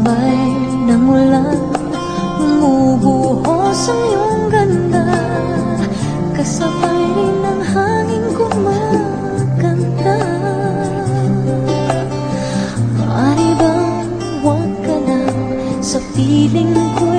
Sabay ng ulan Bumubuhos ang iyong ganda Kasabay rin ng hangin kumakanta Maaari bang huwag ka lang Sa feeling piling ko